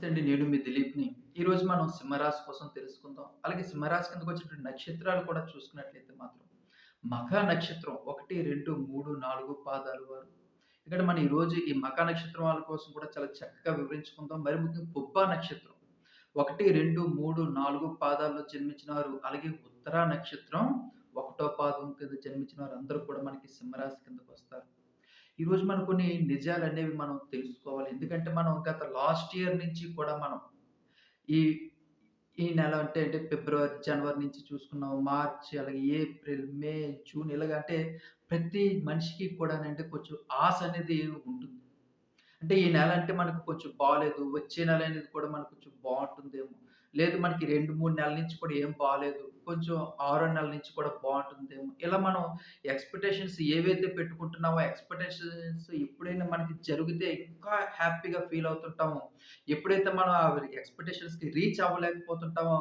నమస్తే అండి నేను మీ దిలీప్ని. ఈరోజు మనం సింహరాశి కోసం తెలుసుకుందాం. అలాగే సింహరాశి కిందకు వచ్చినటువంటి నక్షత్రాలు కూడా చూసుకున్నట్లయితే మాత్రం మఖ నక్షత్రం ఒకటి రెండు మూడు నాలుగు పాదాలు వారు. ఇక్కడ మనం ఈరోజు ఈ మఖ నక్షత్రం వాళ్ళ కోసం కూడా చాలా చక్కగా వివరించుకుందాం. మరి ముఖ్యంగా పుబ్బ నక్షత్రం ఒకటి రెండు మూడు నాలుగు పాదాల్లో జన్మించిన వారు అలాగే ఉత్తరా నక్షత్రం ఒకటో పాదం కింద జన్మించిన వారు అందరూ కూడా మనకి సింహరాశి కిందకు వస్తారు. ఈరోజు మనం కొన్ని నిజాలు అనేవి మనం తెలుసుకోవాలి. ఎందుకంటే మనం గత లాస్ట్ ఇయర్ నుంచి కూడా మనం ఈ ఈ నెల అంటే అంటే ఫిబ్రవరి జనవరి నుంచి చూసుకున్నాం. మార్చ్ అలాగే ఏప్రిల్ మే జూన్ ఇలాగంటే ప్రతి మనిషికి కూడా అంటే కొంచెం ఆశ అనేది ఉంటుంది. అంటే ఈ నెల అంటే మనకు కొంచెం బాగాలేదు వచ్చే నెల అనేది కూడా మనకు కొంచెం బాగుంటుందేమో. లేదు మనకి రెండు మూడు నెలల నుంచి కూడా ఏం బాగాలేదు కొంచెం ఆరో నెలల నుంచి కూడా బాగుంటుందేమో. ఇలా మనం ఎక్స్పెక్టేషన్స్ ఏవైతే పెట్టుకుంటున్నామో ఎక్స్పెక్టేషన్స్ ఎప్పుడైనా మనకి జరిగితే ఇంకా హ్యాపీగా ఫీల్ అవుతుంటామో. ఎప్పుడైతే మనం ఆ ఎక్స్పెక్టేషన్స్కి రీచ్ అవ్వలేకపోతుంటామో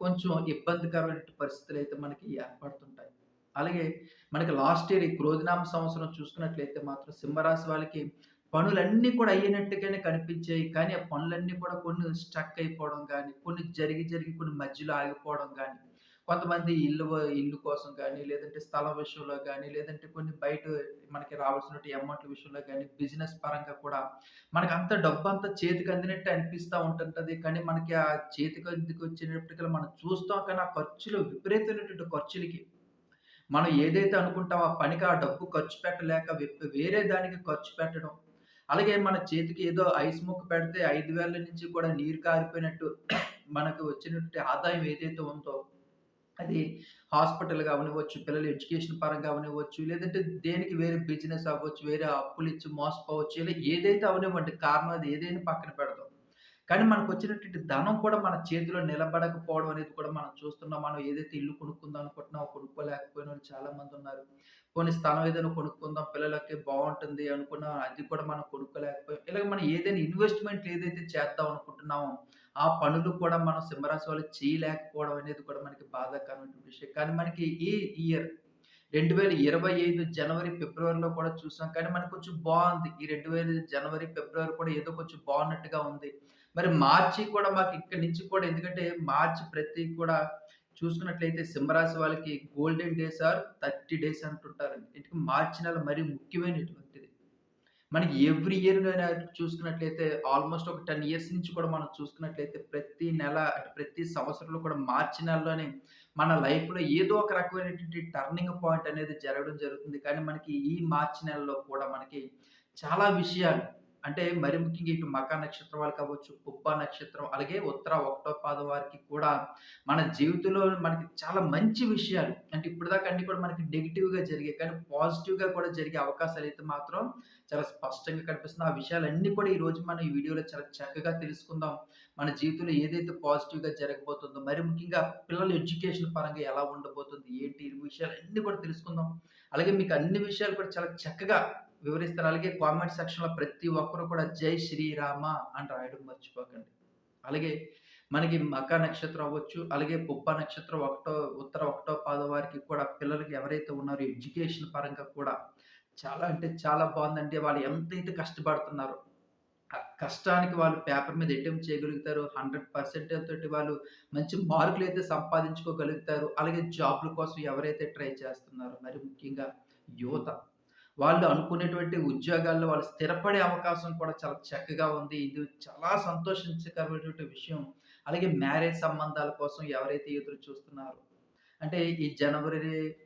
కొంచెం ఇబ్బందికరమైన పరిస్థితులు అయితే మనకి ఏర్పడుతుంటాయి. అలాగే మనకి లాస్ట్ ఇయర్ ఈ క్రోధినామ సంవత్సరం చూసుకున్నట్లయితే మాత్రం సింహరాశి వాళ్ళకి పనులన్నీ కూడా అయ్యినట్టుగానే కనిపించాయి. కానీ ఆ పనులన్నీ కూడా కొన్ని స్టక్ అయిపోవడం కానీ కొన్ని జరిగి జరిగి కొన్ని మధ్యలో ఆగిపోవడం కానీ కొంతమంది ఇల్లు ఇల్లు కోసం కానీ లేదంటే స్థలం విషయంలో కానీ లేదంటే కొన్ని బయట మనకి రావాల్సినటువంటి అమౌంట్ల విషయంలో కానీ బిజినెస్ పరంగా కూడా మనకు అంత డబ్బు అంతా చేతికి అందినట్టు అనిపిస్తూ ఉంటుంటుంది. కానీ మనకి ఆ చేతికి అందుకు వచ్చినప్పటికీ మనం చూస్తాం కానీ ఆ ఖర్చులు విపరీతమైనటువంటి ఖర్చులకి మనం ఏదైతే అనుకుంటామో ఆ పనికి ఆ డబ్బు ఖర్చు పెట్టలేక వేరే దానికి ఖర్చు పెట్టడం అలాగే మన చేతికి ఏదో ఐస్ ముక్క పెడితే ఐదు వేల నుంచి కూడా నీరు కారిపోయినట్టు మనకు వచ్చినట్టు ఆదాయం ఏదైతే ఉందో అది హాస్పిటల్ కావనివ్వచ్చు పిల్లల ఎడ్యుకేషన్ పరంగా అవనివ్వచ్చు లేదంటే దేనికి వేరే బిజినెస్ అవ్వచ్చు వేరే అప్పులు ఇచ్చి మోసపోవచ్చు ఇలా ఏదైతే అవనివ్వండి కారణం అది ఏదైనా పక్కన పెడదాం. కానీ మనకు వచ్చినటువంటి ధనం కూడా మన చేతిలో నిలబడకపోవడం అనేది కూడా మనం చూస్తున్నాం. మనం ఏదైతే ఇల్లు కొనుక్కుందాం అనుకుంటున్నామో కొనుక్కోలేకపోయిన వాళ్ళు చాలా మంది ఉన్నారు. కొన్ని స్థలం ఏదైనా కొనుక్కుందాం పిల్లలకి బాగుంటుంది అనుకున్నాం అది కూడా మనం కొనుక్కోలేకపోయాం. ఇలాగ మనం ఏదైనా ఇన్వెస్ట్మెంట్ ఏదైతే చేద్దాం అనుకుంటున్నామో ఆ పనులు కూడా మనం సింహరాశి వాళ్ళు చేయలేకపోవడం అనేది కూడా మనకి బాధాకరమైన విషయం. కానీ మనకి ఈ ఇయర్ రెండు వేల ఇరవై ఐదు జనవరి ఫిబ్రవరిలో కూడా చూసాం. కానీ మనకు కొంచెం బాగుంది. ఈ రెండు వేల జనవరి ఫిబ్రవరి కూడా ఏదో కొంచెం బాగున్నట్టుగా ఉంది. మరి మార్చి కూడా మాకు ఇక్కడి నుంచి కూడా ఎందుకంటే మార్చి ప్రతి కూడా చూసుకున్నట్లయితే సింహరాశి వాళ్ళకి golden days or thirty days అంటుంటారు. ఎందుకంటే మార్చి నెల మరీ ముఖ్యమైనటువంటిది. మనకి ఎవ్రీ ఇయర్ చూసుకున్నట్లయితే ఆల్మోస్ట్ ఒక టెన్ ఇయర్స్ నుంచి కూడా మనం చూసుకున్నట్లయితే ప్రతి నెల అంటే ప్రతి సంవత్సరంలో కూడా మార్చి నెలలోనే మన లైఫ్లో ఏదో ఒక రకమైనటువంటి టర్నింగ్ పాయింట్ అనేది జరగడం జరుగుతుంది. కానీ మనకి ఈ మార్చి నెలలో కూడా మనకి చాలా విషయాలు అంటే మరి ముఖ్యంగా ఇటు మకా నక్షత్రం వాళ్ళు కావచ్చు పుబ్బ నక్షత్రం అలాగే ఉత్తర ఒకటో పాదం వారికి కూడా మన జీవితంలో మనకి చాలా మంచి విషయాలు. అంటే ఇప్పటిదాకా అన్ని కూడా మనకి నెగిటివ్గా జరిగాయి. కానీ పాజిటివ్గా కూడా జరిగే అవకాశాలు అయితే మాత్రం చాలా స్పష్టంగా కనిపిస్తుంది ఆ విషయాలన్నీ కూడా ఈరోజు మనం ఈ వీడియోలో చాలా చక్కగా తెలుసుకుందాం. మన జీవితంలో ఏదైతే పాజిటివ్గా జరగబోతుందో మరి ముఖ్యంగా పిల్లల ఎడ్యుకేషన్ పరంగా ఎలా ఉండబోతుంది ఏంటి ఈ విషయాలన్నీ కూడా తెలుసుకుందాం. అలాగే మీకు అన్ని విషయాలు కూడా చాలా చక్కగా వివరిస్తారు. అలాగే కామెంట్ సెక్షన్లో ప్రతి ఒక్కరు కూడా జై శ్రీరామ అని రాయడం మర్చిపోకండి. అలాగే మనకి మక నక్షత్రం అవ్వచ్చు అలాగే పుప్ప నక్షత్రం ఒకటో ఉత్తర ఒకటో పాద వారికి కూడా పిల్లలకి ఎవరైతే ఉన్నారో ఎడ్యుకేషన్ పరంగా కూడా చాలా అంటే చాలా బాగుందండి. వాళ్ళు ఎంతైతే కష్టపడుతున్నారో ఆ కష్టానికి వాళ్ళు పేపర్ మీద అటెంప్ట్ చేయగలుగుతారు. హండ్రెడ్ పర్సెంట్ తోటి వాళ్ళు మంచి మార్కులు అయితే సంపాదించుకోగలుగుతారు. అలాగే జాబ్ల కోసం ఎవరైతే ట్రై చేస్తున్నారో మరి ముఖ్యంగా యువత. వాళ్ళు అనుకునేటువంటి ఉద్యోగాల్లో వాళ్ళు స్థిరపడే అవకాశం కూడా చాలా చక్కగా ఉంది. ఇది చాలా సంతోషించకరమైనటువంటి విషయం. అలాగే మ్యారేజ్ సంబంధాల కోసం ఎవరైతే ఎదురు చూస్తున్నారో అంటే ఈ జనవరి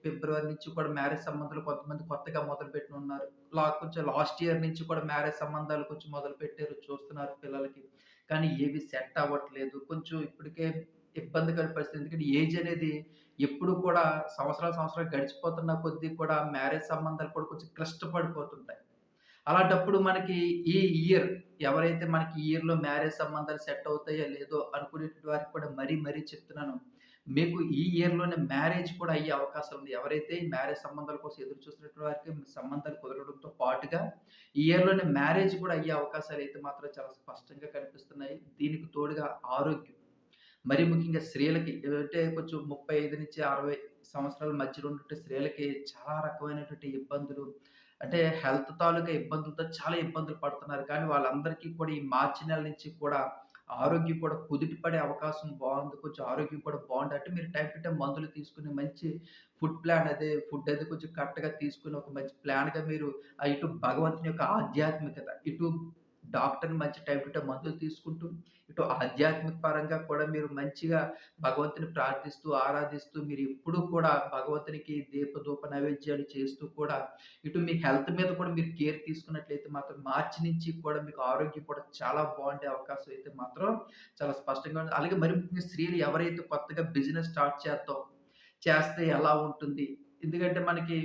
ఫిబ్రవరి నుంచి కూడా మ్యారేజ్ సంబంధాలు కొంతమంది కొత్తగా మొదలుపెట్టిన ఉన్నారు. లా కొంచెం లాస్ట్ ఇయర్ నుంచి కూడా మ్యారేజ్ సంబంధాలు కొంచెం మొదలు పెట్టారు చూస్తున్నారు పిల్లలకి. కానీ ఏవి సెట్ అవ్వట్లేదు. కొంచెం ఇప్పటికే ఇబ్బందికర పరిస్థితి ఎందుకంటే ఏజ్ అనేది ఎప్పుడు కూడా సంవత్సరాలు సంవత్సరాలు గడిచిపోతున్న కొద్దీ కూడా మ్యారేజ్ సంబంధాలు కూడా కొంచెం క్లిష్టపడిపోతుంటాయి అలాంటప్పుడు మనకి ఈ ఇయర్ ఎవరైతే మనకి ఈ ఇయర్‌లో మ్యారేజ్ సంబంధాలు సెట్ అవుతాయో లేదో అనుకునే వారికి కూడా మరీ మరీ చెప్తున్నాను. మీకు ఈ ఇయర్‌లోనే మ్యారేజ్ కూడా అయ్యే అవకాశం ఉంది. ఎవరైతే ఈ మ్యారేజ్ సంబంధాల కోసం ఎదురు చూస్తున్నటువంటి వారికి సంబంధాలు కుదరడంతో పాటుగా ఈ ఇయర్‌లోనే మ్యారేజ్ కూడా అయ్యే అవకాశాలు అయితే మాత్రం చాలా స్పష్టంగా కనిపిస్తున్నాయి. దీనికి తోడుగా ఆరోగ్యం. మరీ ముఖ్యంగా స్త్రీలకి అంటే కొంచెం 35-60 సంవత్సరాల మధ్యలో ఉన్నటువంటి స్త్రీలకి చాలా రకమైనటువంటి ఇబ్బందులు. అంటే హెల్త్ తాలూకా ఇబ్బందులతో చాలా ఇబ్బందులు పడుతున్నారు. కానీ వాళ్ళందరికీ కూడా ఈ మార్చి నెల నుంచి కూడా ఆరోగ్యం కూడా కుదుటి పడే అవకాశం బాగుంది. కొంచెం ఆరోగ్యం కూడా బాగుంది. అంటే మీరు టైం టు టైం మందులు తీసుకుని మంచి ఫుడ్ ప్లాన్ అదే ఫుడ్ అది కొంచెం కరెక్ట్‌గా తీసుకుని ఒక మంచి ప్లాన్‌గా మీరు ఇటు భగవంతుని యొక్క ఆధ్యాత్మికత, ఇటు డాక్టర్‌ని మంచి టైం టు టైం మందులు తీసుకుంటూ, ఇటు ఆధ్యాత్మిక పరంగా కూడా మీరు మంచిగా భగవంతుని ప్రార్థిస్తూ, ఆరాధిస్తూ మీరు ఎప్పుడూ కూడా భగవంతునికి దీపధూప నైవేద్యాలు చేస్తూ కూడా, ఇటు మీ హెల్త్ మీద కూడా మీరు కేర్ తీసుకున్నట్లయితే మాత్రం మార్చి నుంచి కూడా మీకు ఆరోగ్యం కూడా చాలా బాగుండే అవకాశం అయితే మాత్రం చాలా స్పష్టంగా ఉంది. అలాగే మరి ముఖ్యంగా స్త్రీలు ఎవరైతే కొత్తగా బిజినెస్ స్టార్ట్ చేద్దాం, చేస్తే ఎలా ఉంటుంది? ఎందుకంటే మనకి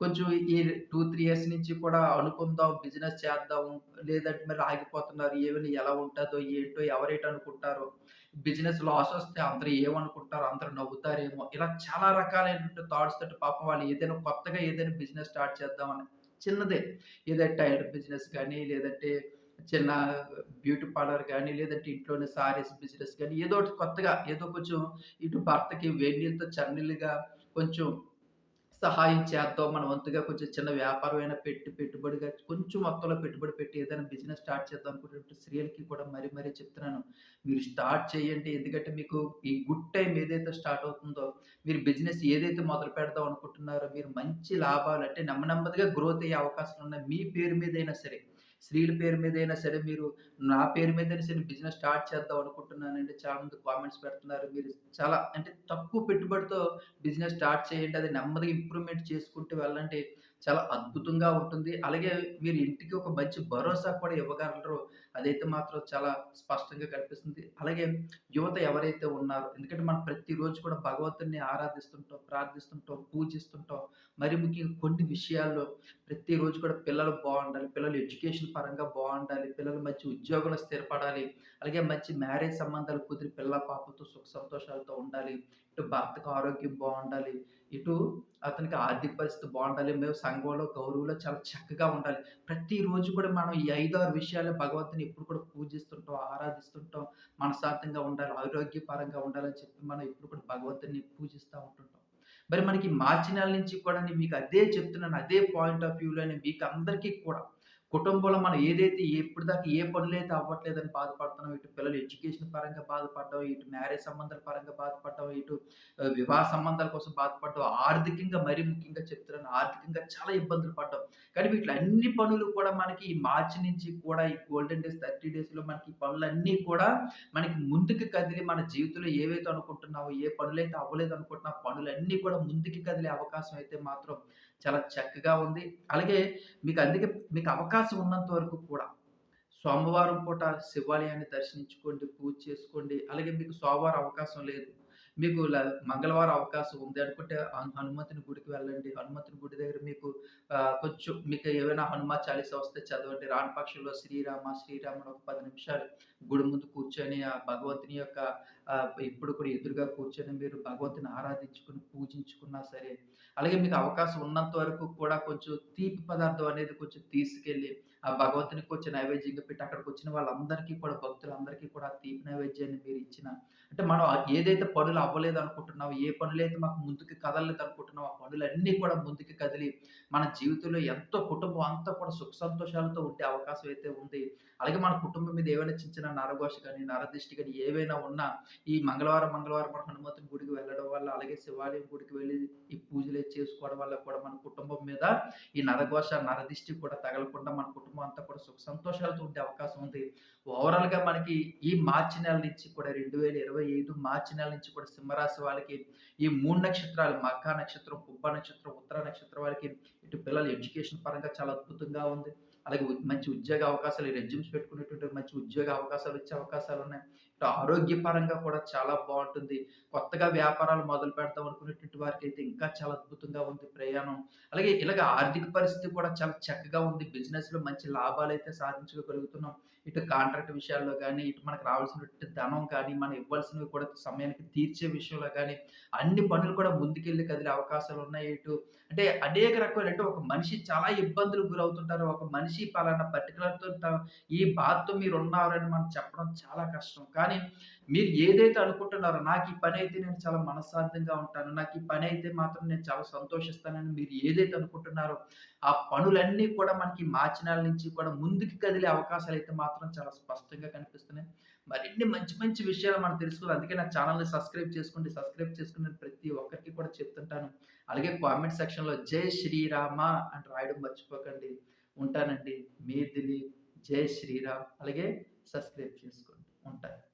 కొంచెం ఈ 2, 3 ఇయర్స్ నుంచి కూడా అనుకుందాం, బిజినెస్ చేద్దాం, లేదంటే మరి ఆగిపోతున్నారు. ఏమైనా ఎలా ఉంటుందో ఏంటో, ఎవరేటనుకుంటారో, బిజినెస్ లాస్ వస్తే అందరూ ఏమనుకుంటారో, అందరూ నవ్వుతారేమో, ఇలా చాలా రకాలైనటువంటి థాట్స్ తోటి పాపం వాళ్ళు ఏదైనా కొత్తగా ఏదైనా బిజినెస్ స్టార్ట్ చేద్దామని చిన్నదే ఏదైనా టైలర్ బిజినెస్ కానీ లేదంటే చిన్న బ్యూటీ పార్లర్ కానీ లేదంటే ఇంట్లోనే సారీస్ బిజినెస్ కానీ ఏదో ఒకటి కొత్తగా ఏదో కొంచెం ఇటు భర్తకి వేడి నీళ్ళతో చన్నీళ్ళుగా కొంచెం సహాయం చేద్దాం. మన వంతుగా కొంచెం చిన్న వ్యాపారమైనా పెట్టి పెట్టుబడిగా కొంచెం మొత్తంలో పెట్టుబడి పెట్టి ఏదైనా బిజినెస్ స్టార్ట్ చేద్దాం అనుకునేటువంటి స్త్రీలకి కూడా మరీ మరీ చెప్తున్నాను. మీరు స్టార్ట్ చేయండి. ఎందుకంటే మీకు ఈ గుడ్ టైం ఏదైతే స్టార్ట్ అవుతుందో, మీరు బిజినెస్ ఏదైతే మొదలు పెడదాం అనుకుంటున్నారో, మీరు మంచి లాభాలు అంటే నెమ్మ నెమ్మదిగా గ్రోత్ అయ్యే అవకాశాలు ఉన్నాయి మీ పేరు మీదైనా సరే, స్త్రీల పేరు మీద అయినా సరే, మీరు నా పేరు మీద సరే బిజినెస్ స్టార్ట్ చేద్దాం అనుకుంటున్నానంటే చాలా మంది కామెంట్స్ పెడుతున్నారు. మీరు చాలా అంటే తక్కువ పెట్టుబడితో బిజినెస్ స్టార్ట్ చేయండి. అది నెమ్మదిగా ఇంప్రూవ్‌మెంట్ చేసుకుంటూ వెళ్ళండి. చాలా అద్భుతంగా ఉంటుంది. అలాగే మీరు ఇంటికి ఒక మంచి భరోసా కూడా ఇవ్వగలరు. అదైతే మాత్రం చాలా స్పష్టంగా కనిపిస్తుంది. అలాగే యువత ఎవరైతే ఉన్నారో ఎందుకంటే మనం ప్రతిరోజు కూడా భగవంతుని ఆరాధిస్తుంటాం, ప్రార్థిస్తుంటాం, పూజిస్తుంటాం. మరి ముఖ్యంగా కొన్ని విషయాల్లో ప్రతిరోజు కూడా పిల్లలు బాగుండాలి పిల్లలు ఎడ్యుకేషన్ పరంగా బాగుండాలి పిల్లలు మంచి ఉద్యోగంలో స్థిరపడాలి. అలాగే మంచి మ్యారేజ్ సంబంధాలు కుదిరి పిల్ల పాపతో సుఖ సంతోషాలతో ఉండాలి. ఇటు భర్తకు ఆరోగ్యం బాగుండాలి ఇటు అతనికి ఆర్థిక పరిస్థితి బాగుండాలి మేము సంఘంలో, గౌరవంలో చాలా చక్కగా ఉండాలి. ప్రతిరోజు కూడా మనం ఈ 5, 6 విషయాలు భగవంతుని ఎప్పుడు కూడా పూజిస్తుంటాం, ఆరాధిస్తుంటాం. మనశ్శాంతంగా ఉండాలి, ఆరోగ్యపరంగా ఉండాలని చెప్పి మనం ఎప్పుడు కూడా భగవంతుని పూజిస్తూ ఉంటుంటాం. మరి మనకి మార్చి నెల నుంచి కూడా నేను మీకు అదే చెప్తున్నాను. అదే పాయింట్ ఆఫ్ వ్యూలో మీకు అందరికీ కూడా కుటుంబంలో మనం ఏదైతే ఎప్పటిదాకా ఏ పనులైతే అవ్వట్లేదని బాధపడుతున్నాం ఇటు పిల్లలు ఎడ్యుకేషన్ పరంగా బాధపడ్డం, ఇటు మ్యారేజ్ సంబంధాల పరంగా బాధపడడం ఇటు వివాహ సంబంధాల కోసం బాధపడడం ఆర్థికంగా మరీ ముఖ్యంగా చెప్తున్నాను. ఆర్థికంగా చాలా ఇబ్బందులు పడ్డాం. కానీ వీటిలన్ని పనులు కూడా మనకి ఈ మార్చి నుంచి కూడా ఈ గోల్డెన్ డేస్ 30 డేస్‌లో మనకి పనులన్నీ కూడా మనకి ముందుకు కదిలి మన జీవితంలో ఏవైతే అనుకుంటున్నావో ఏ పనులైతే అవ్వలేదు అనుకుంటున్నా పనులన్నీ కూడా ముందుకు కదిలే అవకాశం అయితే మాత్రం చాలా చక్కగా ఉంది. అలాగే మీకు అందుకే మీకు అవకాశం ఉన్నంత వరకు కూడా సోమవారం పూట శివాలయాన్ని దర్శించుకోండి, పూజ చేసుకోండి. అలాగే మీకు సోమవారం అవకాశం లేదు. మీకు మంగళవారం అవకాశం ఉంది అనుకుంటే హనుమంతుని గుడికి వెళ్ళండి. హనుమంతుని గుడి దగ్గర మీకు కొంచెం మీకు ఏవైనా హనుమాన్ చాలీస వస్తే చదవండి. రాని పక్షంలో శ్రీరామ, శ్రీరాముడు ఒక పది నిమిషాలు గుడి ముందు కూర్చొని ఆ భగవంతుని యొక్క ఇప్పుడు కూడా ఎదురుగా కూర్చొని మీరు భగవంతుని ఆరాధించుకొని, పూజించుకున్నా సరే, అలాగే మీకు అవకాశం ఉన్నంత వరకు కూడా కొంచెం తీపి పదార్థం అనేది కొంచెం తీసుకెళ్ళి, ఆ భగవంతునికి కొంచెం నైవేద్యంగా పెట్టి అక్కడికి వచ్చిన వాళ్ళందరికీ కూడా భక్తులందరికీ కూడా తీపి నైవేద్యాన్ని మీరు ఇచ్చిన అంటే మనం ఏదైతే పనులు అవ్వలేదు అవ్వలేదనుకుంటున్నామో, ఏ పనులైతే మాకు ముందుకు కదలలేదనుకుంటున్నామో, ఆ పనులన్నీ కూడా ముందుకు కదిలి, మన జీవితంలో ఎంతో కుటుంబం అంతా కూడా సుఖ సంతోషాలతో ఉండే అవకాశం అయితే ఉంది. అలాగే మన కుటుంబం మీద ఏవైనా చిన్న నరఘోష కానీ నరదిష్టి కానీ ఏవైనా ఉన్నా ఈ మంగళవారం, మంగళవారం మన హనుమంతుని గుడికి వెళ్ళడం వల్ల, అలాగే శివాలయం గుడికి వెళ్ళి ఈ పూజలు చేసుకోవడం వల్ల కూడా మన కుటుంబం మీద ఈ నరఘోష, నరదిష్టి కూడా తగలకుండా మన కుటుంబం అంతా కూడా సుఖ సంతోషాలతో ఉండే అవకాశం ఉంది. ఓవరాల్‌గా మనకి ఈ మార్చి నెల నుంచి కూడా 2025 మార్చి నెల నుంచి కూడా సింహరాశి వాళ్ళకి ఈ మూడు నక్షత్రాలు మక్క నక్షత్రం, కుబ్బ నక్షత్రం, ఉత్తర నక్షత్రం వాళ్ళకి ఇటు పిల్లల ఎడ్యుకేషన్ పరంగా చాలా అద్భుతంగా ఉంది. అలాగే మంచి ఉద్యోగ అవకాశాలు రెజ్యూమ్స్ పెట్టుకునేటువంటి మంచి ఉద్యోగ అవకాశాలు వచ్చే అవకాశాలు ఉన్నాయి ఆరోగ్యపరంగా కూడా చాలా బాగుంటుంది కొత్తగా వ్యాపారాలు మొదలు పెడదాం అనుకునేటువంటి వారికైతే ఇంకా చాలా అద్భుతంగా ఉంది ప్రయాణం. అలాగే ఇలాగ ఆర్థిక పరిస్థితి కూడా చాలా చక్కగా ఉంది. బిజినెస్‌లో మంచి లాభాలు అయితే సాధించగలుగుతున్నాం. ఇటు కాంట్రాక్ట్ విషయాల్లో కానీ ఇటు మనకు రావాల్సిన ధనం కానీ, మనం ఇవ్వాల్సినవి కూడా సమయానికి తీర్చే విషయంలో కానీ అన్ని పనులు కూడా ముందుకెళ్ళి కదిలే అవకాశాలు ఉన్నాయి ఇటు అంటే అనేక రకాలు అంటే ఒక మనిషి చాలా ఇబ్బందులకు గురవుతుంటారు. ఒక మనిషి పలానా పర్టికులర్తో ఈ బాధతో మీరు ఉన్నారని మనం చెప్పడం చాలా కష్టం. కానీ మీరు ఏదైతే అనుకుంటున్నారో నాకు ఈ పని అయితే నేను చాలా మనశ్శాంతంగా ఉంటాను నాకు ఈ పని అయితే మాత్రం నేను చాలా సంతోషిస్తానని మీరు ఏదైతే అనుకుంటున్నారో ఆ పనులన్నీ కూడా మనకి మార్చినాల నుంచి కూడా ముందుకు కదిలే అవకాశాలు అయితే మాత్రం చాలా స్పష్టంగా కనిపిస్తున్నాయి. మరిన్ని మంచి మంచి విషయాలు మనం తెలుసుకోవాలి అందుకే నా ఛానల్ని సబ్స్క్రైబ్ చేసుకోండి. సబ్స్క్రైబ్ చేసుకుని ప్రతి ఒక్కరికి కూడా చెప్తుంటాను. అలాగే కామెంట్ సెక్షన్లో జై శ్రీరామ అని రాయడం మర్చిపోకండి. ఉంటానండి. మీ దిలీప్ జై శ్రీరామ్. అలాగే సబ్స్క్రైబ్ చేసుకోండి. ఉంటాను.